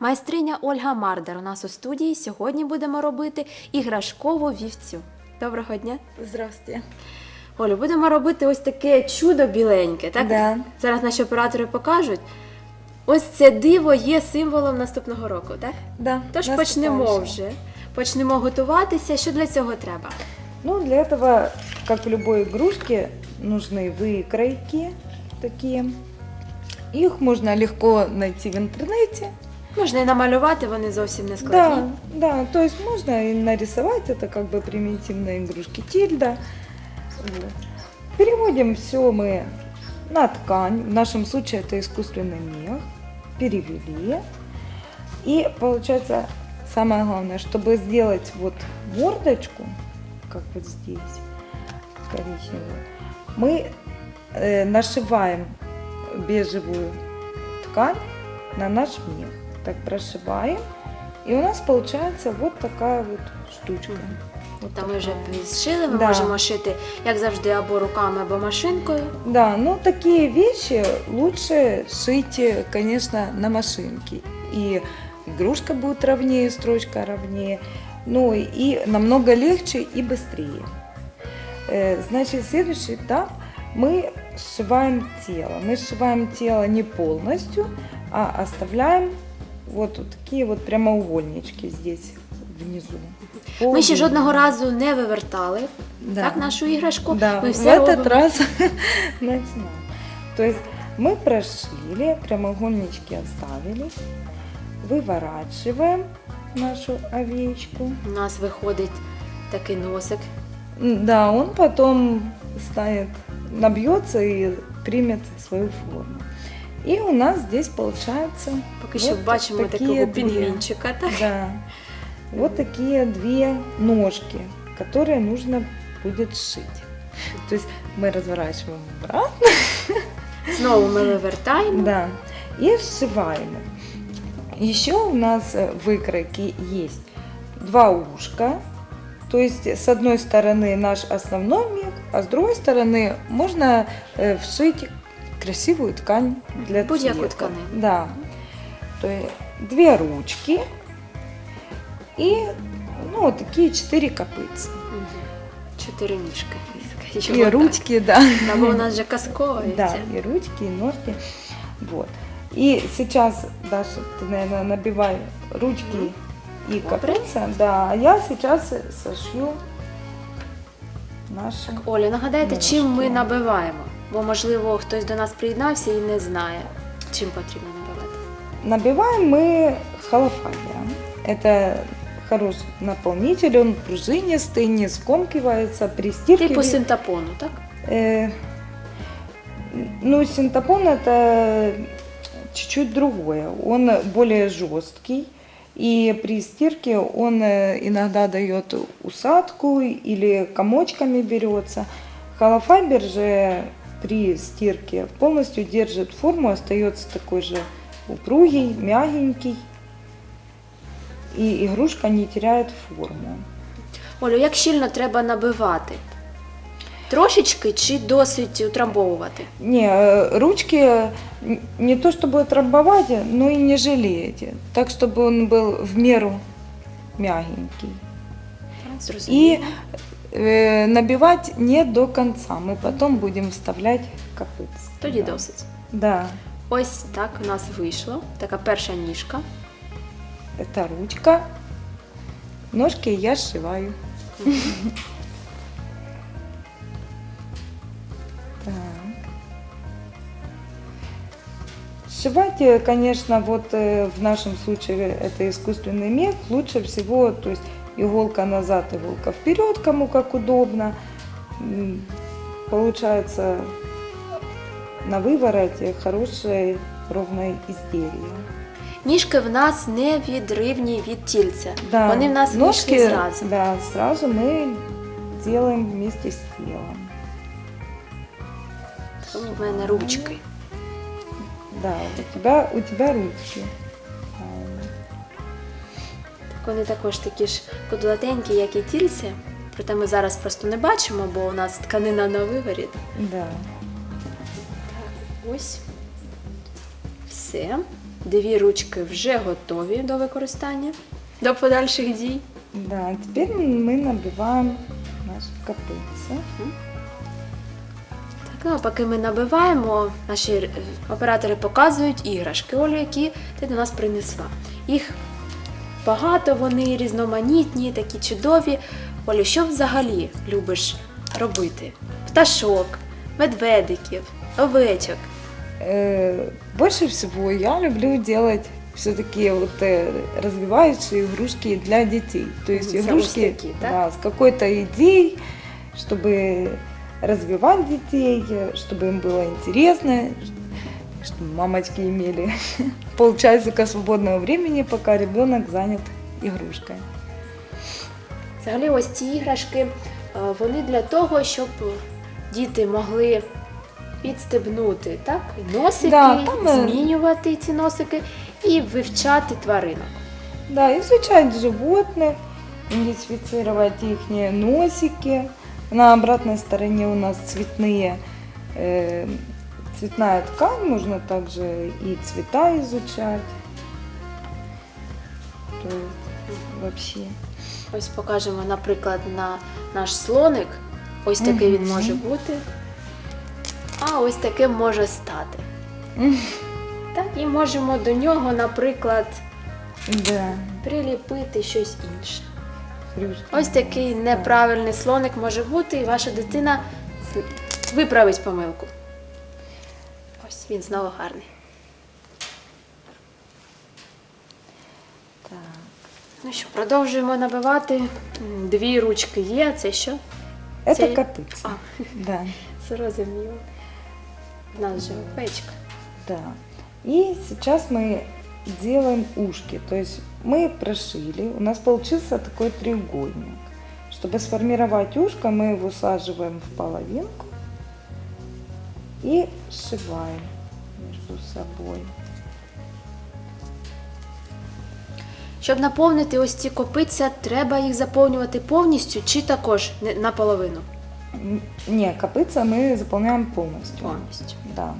Майстриня Ольга Мардар у нас у студії. Сьогодні будемо робити іграшкову вівцю. Доброго дня. Здравствуйте. Олю, будемо робити ось таке чудо біленьке, так? Да. Зараз наші оператори покажуть. Ось це диво є символом наступного року, так? Да. Тож наступающего. почнемо вже. Почнемо готуватися. Що для цього треба? Ну, для этого, как в любой игрушке, нужны выкройки такие. Их можно легко найти в интернете. Можна і намалювати, вони зовсім не Да, складні. да, то есть можно и нарисовать, это как бы примитивные игрушки тильда. Вот. Переводим все мы на ткань, в нашем случае это искусственный мех, перевели. И получается самое главное, чтобы сделать вот мордочку, как вот здесь, коричневую, мы э, нашиваем бежевую ткань на наш мех. Так прошиваем. И у нас получается вот такая вот штучка. Вот Та ми вже зшили, ми Да. можемо шити, як завжди, або руками, або машинкою. Да, ну такие вещи лучше шить, конечно, на машинке. И игрушка будет ровнее, строчка ровнее. Ну и намного легче и быстрее. Э, Значит, следующий этап мы сшиваем тело. Мы сшиваем тело не полностью, а оставляем вот, вот такие вот прямоугольнички здесь внизу. Ми ще Полдюйма. жодного разу не вивертали Да. так, нашу іграшку. Да, Ми в все этот робимо. раз начинаем. То есть мы прошили, прямоугольнички оставили, выворачиваем нашу овечку. У нас виходить такий носик. М, Да, он потом станет, набьется и примет свою форму. И у нас здесь получается Поки що вот бачимо такие такого две. пінгвінчика. Так? Да. Вот такие две ножки, которые нужно будет сшить. То есть мы разворачиваем обратно, Знову ми вивертаємо. да, и сшиваем. Еще у нас э, выкройки есть два ушка. То есть с одной стороны наш основной мех, а с другой стороны можно э, вшить красивую ткань для Будь-яку цвета. тканину. Да. То есть две ручки и ну, вот такие четыре копытца. Мгм. Чотири ніжки. И скажімо так. ручки, да. Та бо у нас вже казкова. Да, вівця. и ручки, и ножки. Вот. И сейчас, Даша, ты, наверное, набивай ручки и Добре. копытца. Да, а я сейчас сошью наши. Оля, нагадайте, Ножки. чим ми набиваємо? Бо, можливо, хтось до нас приєднався і не знає, чим потрібно набивати. Набиваем мы холофайбером. Это хороший наполнитель, он пружинистый, не скомкивается при стирке. Типу ви- синтапону, так? Э, ну, синтепон это чуть-чуть другое. Он более жесткий. И при стирке он э, иногда дает усадку или комочками берется. Холофайбер же при стирке полностью держит форму, остается такой же упругий, мягенький. И игрушка не теряет форму. Олю, як щільно треба набивати? Трошечки чи досить утрамбовувати? Не, э, ручки н- не то чтобы трамбовать, но и не жалеете. Так, чтобы он был в меру мягенький. Зрозуміло. И э, набивать не до конца. Мы потом будем вставлять копытца. Тоді Да. досить. Да, Ось так у нас вийшло. Така перша ніжка. это ручка. Ножки я сшиваю. Так. Сшивать, э, конечно, вот э, в нашем случае это искусственный мех. Лучше всего, то есть иголка назад, иголка вперед, кому как удобно. Получается на вывороте хорошее ровное изделие. Ніжки в нас не відривні від тільця. Да, Вони в нас ножки, вийшли зразу. Да, сразу мы делаем вместе с телом. Тому в мене ручки. Да, у тебя, у тебя ручки. Так вони також такі ж кудлатенькі, як і тільці. Проте ми зараз просто не бачимо, бо у нас тканина на виворіт. Да. Ось. Все. Дві ручки вже готові до використання, до подальших дій. Да, теперь мы набиваем наши копытца. Так, ну, а поки ми набиваємо, наші е, оператори показують іграшки, Олю, які ти до нас принесла. Їх багато, вони різноманітні, такі чудові. Олю, що взагалі любиш робити? Пташок, медведиків, овечок. Э, Больше всего я люблю делать все-таки вот э, развивающие игрушки для детей. То есть Мгм, игрушки самостойки, да? да, с какой-то идеей, чтобы развивать детей, э, чтобы им было интересно, чтобы мамочки имели полчасика свободного времени, пока ребенок занят игрушкой. Взагалі, ось ці іграшки, е, вони для того, щоб діти могли підстебнути так? носики, Да, там, е, змінювати ці носики і вивчати тваринок. Да, изучать животных, идентифицировать их носики. На обратной стороне у нас цветные, э, цветная ткань, можно также и цвета изучать. То есть вообще. Ось покажемо, наприклад, на наш слоник. Ось такий він може бути. А ось таким може стати. Так, і можемо до нього, наприклад, Да. приліпити щось інше. хрюшки. Ось такий неправильний слоник може бути, і ваша дитина виправить помилку. Ось він знову гарний. Так. Ну що, продовжуємо набивати. М, Дві ручки є. Це що? Это Цей- копытца. А, Да, зрозуміло. У нас же овечка. да. И сейчас мы делаем ушки. То есть мы прошили, у нас получился такой треугольник. Чтобы сформировать ушко, мы его усаживаем в половинку и сшиваем между собой. Щоб наповнити ось ці копиця, треба їх заповнювати повністю чи також не- наполовину? М, Не, копытца мы заполняем полностью. Повністю. Да.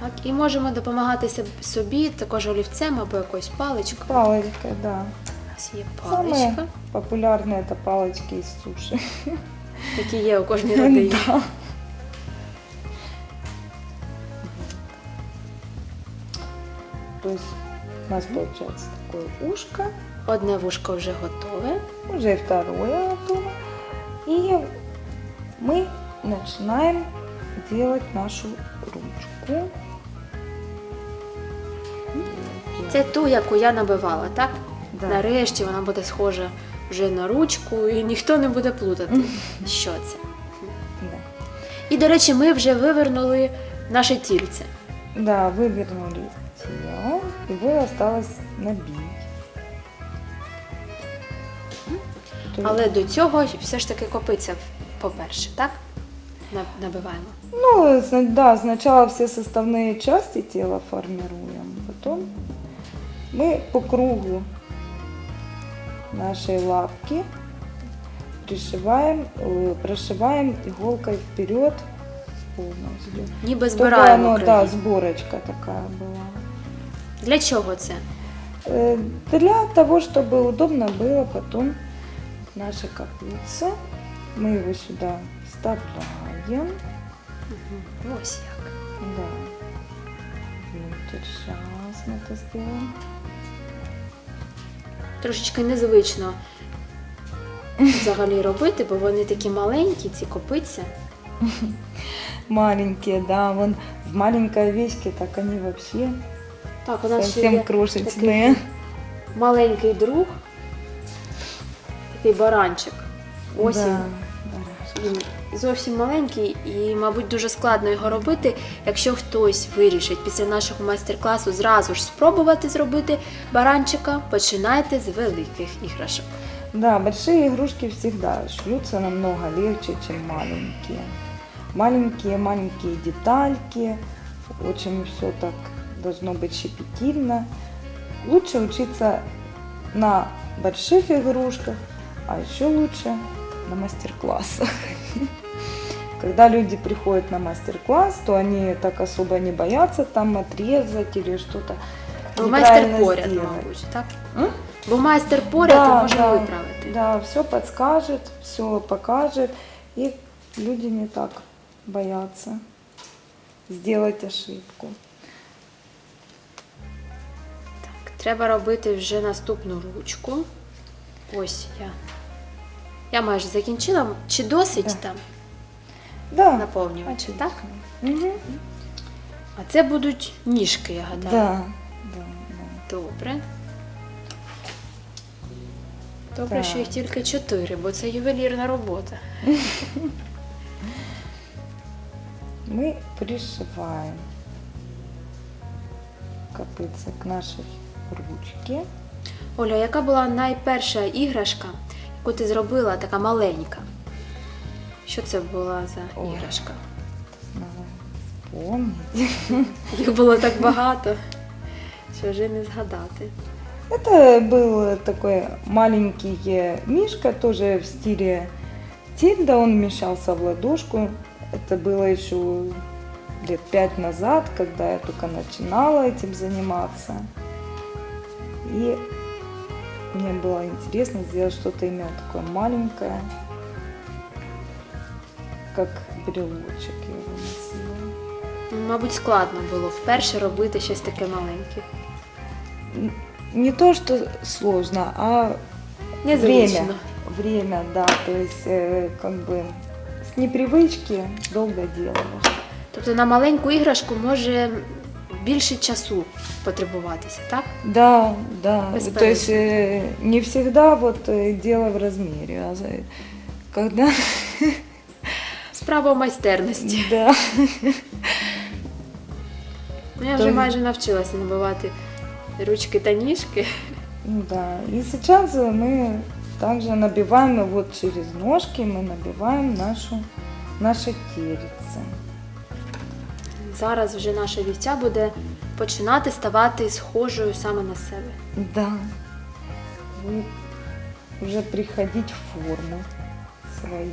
Так, і можемо допомагати себ- собі також олівцем або якоюсь паличкою. Палочкой, да. У нас є Самые паличка, популярные это палочки из суши. які є у кожній родині. Да. То есть у нас получается такое ушко, Одне вушко вже готове. уже и второе готово. И мы начинаем делать нашу ручку. Це ту, яку я набивала, так? Да. Нарешті вона буде схожа вже на ручку, і ніхто не буде плутати, що це. Да. І, до речі, ми вже вивернули наше тільце. Да, вывернули тело, его осталось набить. То есть- Але до цього все ж таки копиться, по-перше, так? На- Набиваємо. Ну, зна- да, сначала все составные части тела формируем, потом мы по кругу нашей лапки пришиваем, э, прошиваем иголкой вперед полностью. Ніби Чтобы збираємо оно, да, краї. сборочка такая была. Для чого це? Э, Для того, чтобы удобно было потом наше копытце. Мы его сюда вставляем. Ось як. Да. Внутрь. Сейчас мы это сделаем. Трошечки незвично взагалі робити, бо вони такі маленькі, ці копиця. Маленькие, да, вон в маленькой овечке, так они вообще так, у нас ще совсем є крошечные. маленький друг, такий баранчик. Ось Да, він. Він зовсім маленький і, мабуть, дуже складно його робити. Якщо хтось вирішить після нашого майстер-класу зразу ж спробувати зробити баранчика, починайте з великих іграшок. Да, большие игрушки всегда шьются намного легче, чем маленькие. Маленькие-маленькие детальки, очень все так должно быть щепетильно. Лучше учиться на больших игрушках, а еще лучше на мастер-классах. когда люди приходят на мастер-класс, то они так особо не боятся там отрезать или что-то Бо майстер поряд, сделать. мабуть, так? М? Бо майстер поряд Да, може да, виправити. Да, все подскажет, все покажет, и люди не так боятся сделать ошибку. Треба робити вже наступну ручку. Ось я. Я майже закінчила. Чи досить Да. там Да. наповнювача, так? Мгм. А це будуть ніжки, я гадаю. Да, да, да. Добре. Добре, Так. що їх тільки чотири, бо це ювелірна робота. Мы пришиваем копытце к нашей ручке. Оля, яка була найперша іграшка, яку ти зробила, така маленька? Що це була за Ой. іграшка? Надо вспомнить. Їх було так багато, що вже не згадати. Это был такой маленький э, мишка, тоже в стиле Тильда. Он вмещался в ладошку. Это было еще лет пять назад, когда я только начинала этим заниматься. И мне было интересно сделать что-то именно такое маленькое, как брелочек я его носила. Ну, Мабуть, складно було вперше робити щось таке маленьке. Н- Не то, что сложно, а Незвично. Время. Время, да. То есть, э, как бы с непривычки долго делаешь. Тобто на маленьку іграшку може більше часу потребуватися, так? Да, да. Бесполезно. То есть э, не всегда вот э, дело в размере, а за- когда Справа в майстерності. да. Ну, я То вже й- майже навчилася набивати ручки та ніжки. Ну да. И сейчас мы также набиваем вот через ножки мы набиваем нашу наше тельце. Зараз вже наша вівця буде починати ставати схожою саме на себе. Да. Будет уже приходить в форму свою.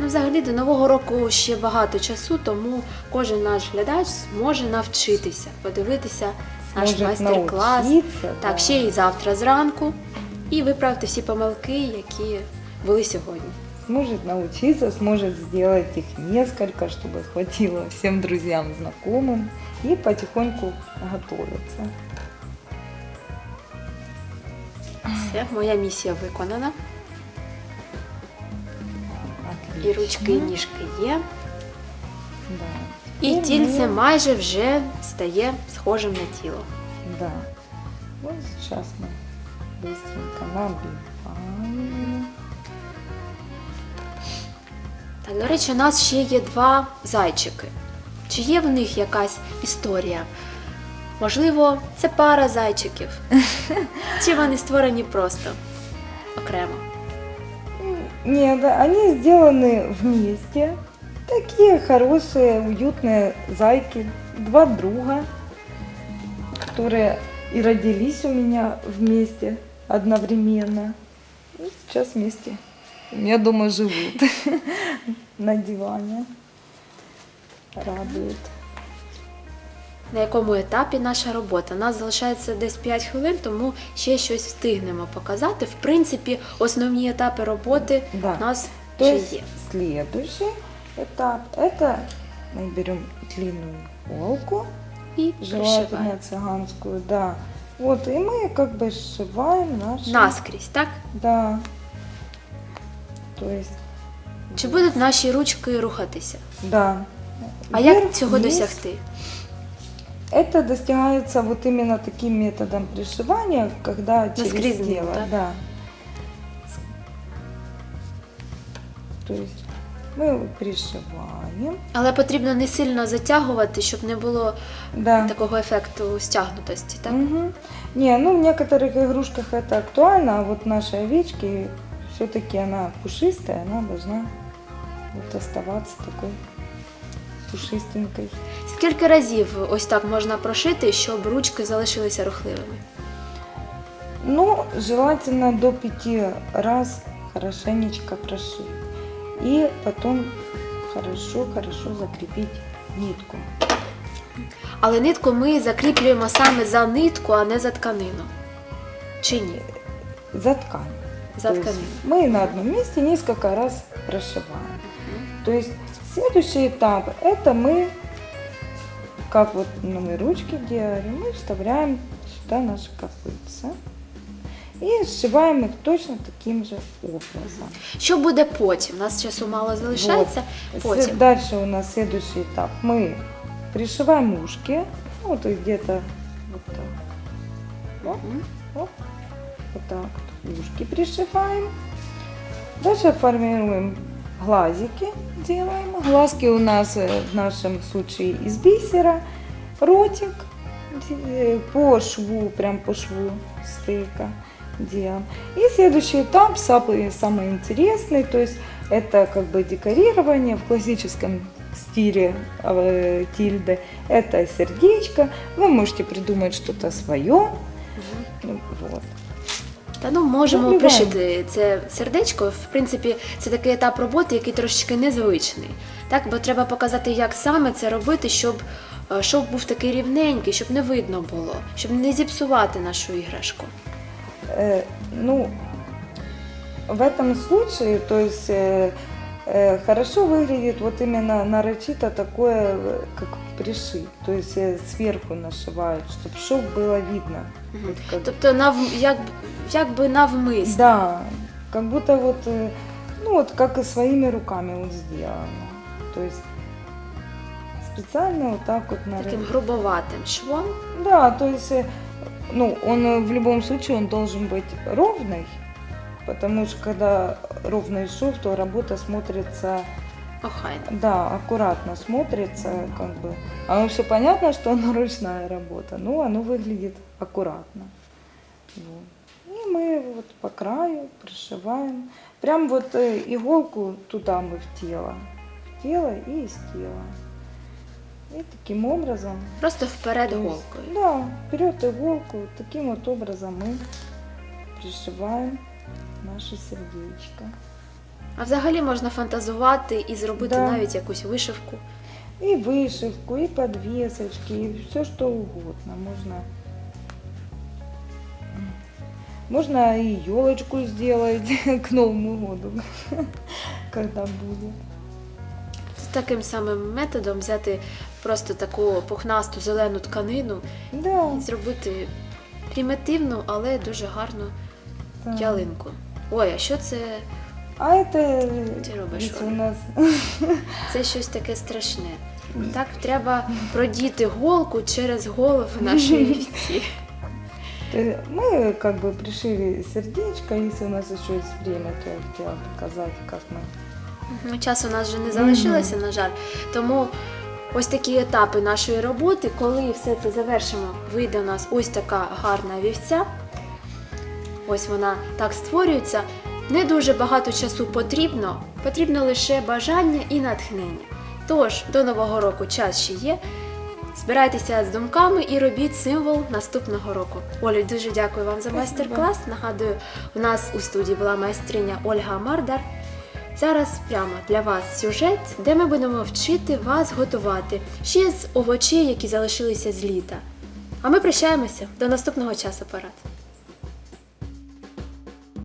Ну, взагалі до нового року ще багато часу, тому кожен наш глядач зможе навчитися, подивитися наш майстер-клас. научиться, Так, да. ще і завтра зранку. І виправити всі помилки, які були сьогодні. Сможет научиться, сможет сделать их несколько, чтобы хватило всем друзьям, знакомым и потихоньку готовиться. Все, моя місія виконана. І Отлично. ручки, і ніжки є. Да. І Теперь тільце мы- майже вже стає схожим на тіло. Да. Вот сейчас мы быстренько набиваем. Так, до речі, у нас ще є два зайчики. Чи є в них якась історія? Можливо, це пара зайчиків. Чи вони створені просто окремо? Нет, они сделаны вместе. Такие хорошие, уютные зайки. Два друга, которые и родились у меня вместе одновременно. И сейчас вместе, я думаю, живут на диване. Радует. На якому етапі наша робота? У нас залишається десь 5 хвилин, тому ще щось встигнемо показати. В принципі, основні етапи роботи Да. у нас То вже есть є. следующий этап, это мы берем длинную иголку, І желательно пришиваємо. цыганскую, да. Вот, и мы как бы сшиваем наши... Наскрізь, так? Да. То есть, Чи будуть наші ручки рухатися? да. А як Вверх, цього вниз. досягти? Это достигается вот именно таким методом пришивания, когда через Наскрізним, тело, так? да. То есть мы пришиваем, Але потрібно не сильно затягувати, щоб не було да. такого ефекту стягнутості, так? Мгм. Не, ну в некоторых игрушках это актуально, а вот нашей овечке все-таки она пушистая, она должна вот оставаться такой пушистенькой. Скільки разів ось так можна прошити, щоб ручки залишилися рухливими? Ну, желательно до пяти раз хорошенечко прошить. И потом хорошо-хорошо закрепить нитку. Але нитку ми закріплюємо саме за нитку, а не за тканину. Чи ні? За ткань. За То есть тканину. мы на одном месте несколько раз прошиваем. То есть следующий этап это мы, как вот ну, мы ручки делали, мы вставляем сюда наши копытца и сшиваем их точно таким же образом. Що буде потім? У нас часу мало залишається. С- Потім. Дальше у нас следующий этап. Мы пришиваем ушки, ну, вот их где-то вот так. Мгм. Оп, вот так вот ушки пришиваем. Дальше формируем глазики, делаем. Глазки у нас э, в нашем случае из бисера. Ротик э, по шву, прям по шву стыка делаем. И следующий этап, самый, самый интересный, то есть это как бы декорирование в классическом стиле э, тильды. Это сердечко. Вы можете придумать что-то свое. Ну, Вот. Та ну можемо Ну, пришити це сердечко. В принципі, це такий етап роботи, який трошечки незвичний. Так, бо треба показати, як саме це робити, щоб е, щоб був такий рівненький, щоб не видно було, щоб не зіпсувати нашу іграшку. Э, ну, в этом случае, то есть э, э, хорошо выглядит вот именно нарочито такое, э, как пришить. То есть э, сверху нашивают, чтобы шов было видно. Мгм. Вот как- Тобто нав, як, як би навмисно. Да, как будто вот, э, ну вот как и своими руками вот сделано. То есть специально вот так вот на Таким грубоватим швом. Да, то есть, э, ну, он э, в любом случае он должен быть ровный, потому что когда ровный шов, то работа смотрится, Охайно. да, аккуратно смотрится, как бы. Оно все понятно, что оно ручная работа, но оно выглядит аккуратно. Вот. И мы вот по краю пришиваем. Прям вот э, иголку туда мы в тело, в тело и из тела. И таким образом Просто вперед есть, голкою. Да, вперед иголку. Таким вот образом мы пришиваем наше сердечко. А взагалі можна фантазувати і зробити Да. навіть якусь вишивку. И вышивку, и подвесочки, и все что угодно. Можно, можно и елочку сделать к Новому году, когда будет. З таким самим методом взяти просто таку пухнасту зелену тканину Да, і зробити примітивну, але дуже гарну да. ялинку. Ой, а що це? А это Ты робишь, ведь у Оля? нас Це щось таке страшне. Так треба продіти голку через голову нашої вівці. Э, Мы как бы пришили сердечко, если у нас еще есть время, то я хотела показать, как мы. Ну, Часу у нас вже не залишилося, на жаль. Тому ось такі етапи нашої роботи, коли все це завершимо, вийде у нас ось така гарна вівця. Ось вона так створюється. Не дуже багато часу потрібно, потрібно лише бажання і натхнення. Тож, до Нового року час ще є. Збирайтеся з думками і робіть символ наступного року. Олю, дуже дякую вам за майстер-клас. Нагадую, у нас у студії була майстриня Ольга Мардар. Зараз прямо для вас сюжет, де ми будемо вчити вас готувати ще з овочей, які залишилися з літа. А ми прощаємося до наступного часу парад.